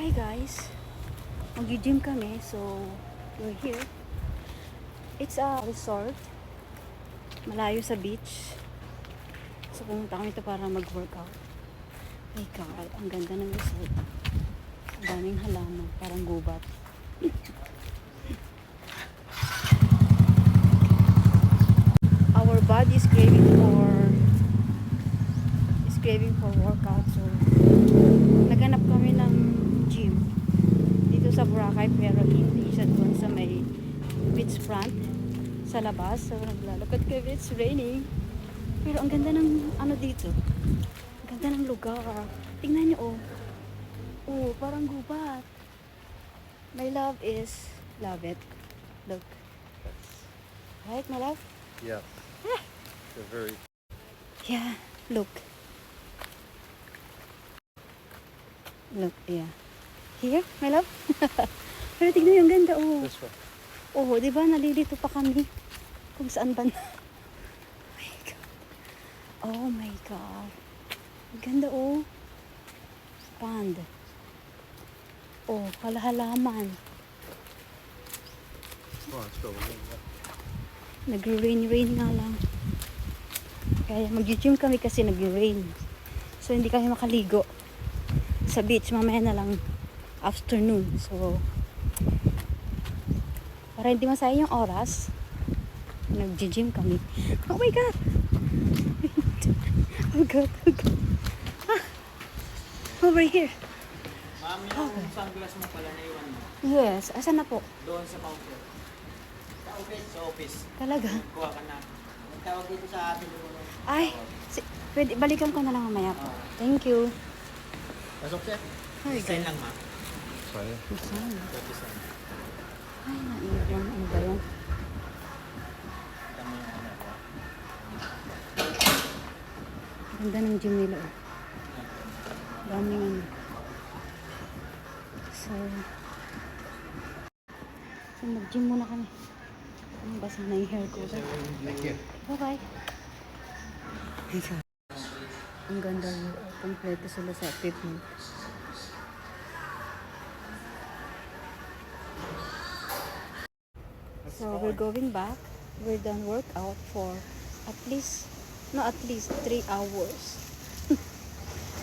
Hi guys. Mag-gym kami, so we're here. It's a resort. Malayo sa beach. So pumunta kami ito para mag-workout. My God, ang ganda ng resort. Ang daming halaman, parang gubat. Our body is craving for is craving for workout. So naghanap kami ng Boracay pero hindi siya doon sa may beach front sa labas. So naglalakad kami. It's raining. Pero ang ganda ng ano dito. Ang ganda ng lugar. Tingnan niyo oh. Oh, parang gubat. My love is love it. Look. Right, my love? Yeah. They're very Yeah, look. Look, yeah. Here, my love? Pero tignan yung ganda, oh. this one. Oo, di ba nalilito pa kami kung saan ba na. Oh my God. Oh my God. Ang ganda, oh. Pond. Oh, halahalaman. Oh. Nag-rain-rain nga lang. Kaya mag-gym kami kasi nag-rain. So, hindi kami makaligo sa beach. Mamaya na lang afternoon. So, para hindi masayang yung oras, nag-gym kami. Oh my God! Oh God, oh God. Ah, over here. Ma'am, yung sunglass mo pala na iwan mo, Yes, asan na po? doon sa mountain. Sa office? Sa office. Talaga? Kuha ka na. Tawag dito sa atin. Ay, si, pwede, balikan ko na lang mamaya po. Thank you. That's okay. Ay, Design lang, ma'am. Design. Design. Ay, naiwan. Ano ba ko. Ganda ng nila. Oh. Daming ano. So, so mag-gym muna kami. Ano basa na yung hair ko. Bye-bye. Ang ganda yun. Kompleto sila sa equipment. So we're going back. We're done workout for at least, no at least three hours.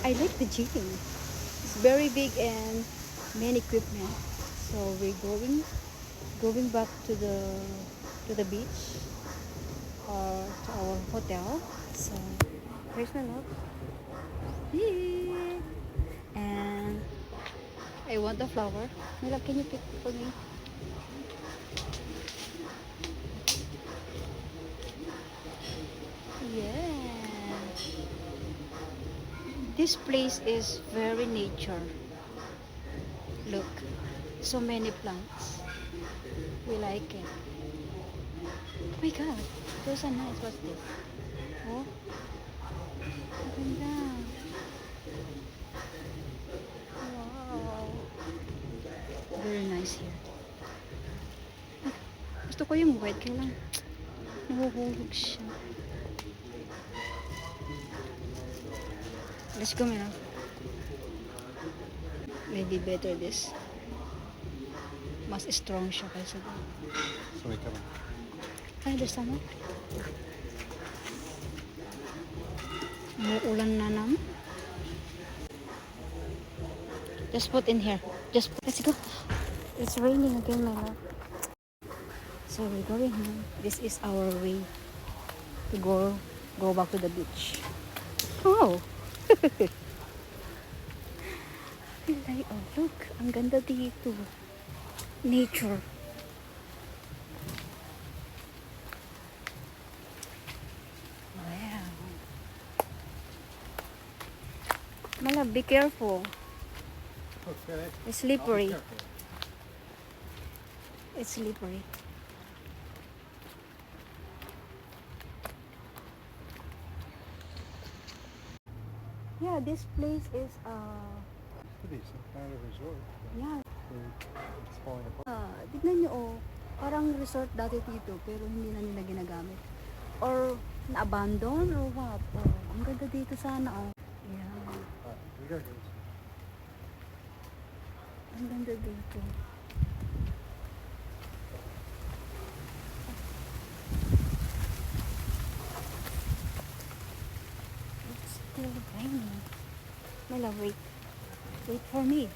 I like the gym. It's very big and many equipment. So we're going, going back to the to the beach or to our hotel. So here's my. Yay! And I want the flower. Mila, can you pick for me? This place is very nature. Look, so many plants. We like it. Oh my god, those are nice. What's this? Oh. Wow. Very nice here. Gusto ko yung white, kaya lang nahuhulog siya. Let's go, Mira. Maybe better this. Mas strong siya kaysa doon. So we come on. Ay, there's someone. Umuulan na naman. Just put in here. Just let's go. It's raining again, my love. So we're going home. This is our way to go go back to the beach. Oh. Ay, oh, look. Ang ganda dito. Nature. Wow. Mala, be careful. Okay. It's slippery. It's slippery. Yeah, this place is uh be some kind of resort. yeah, It's falling apart. Ah, tignan nyo oh, parang resort dati dito pero hindi na nila ginagamit. Or na-abandon or what? Oh, ang ganda dito sana oh. Yeah. Uh, we gotta go. Ang ganda dito. Still raining. Wait. Wait for me.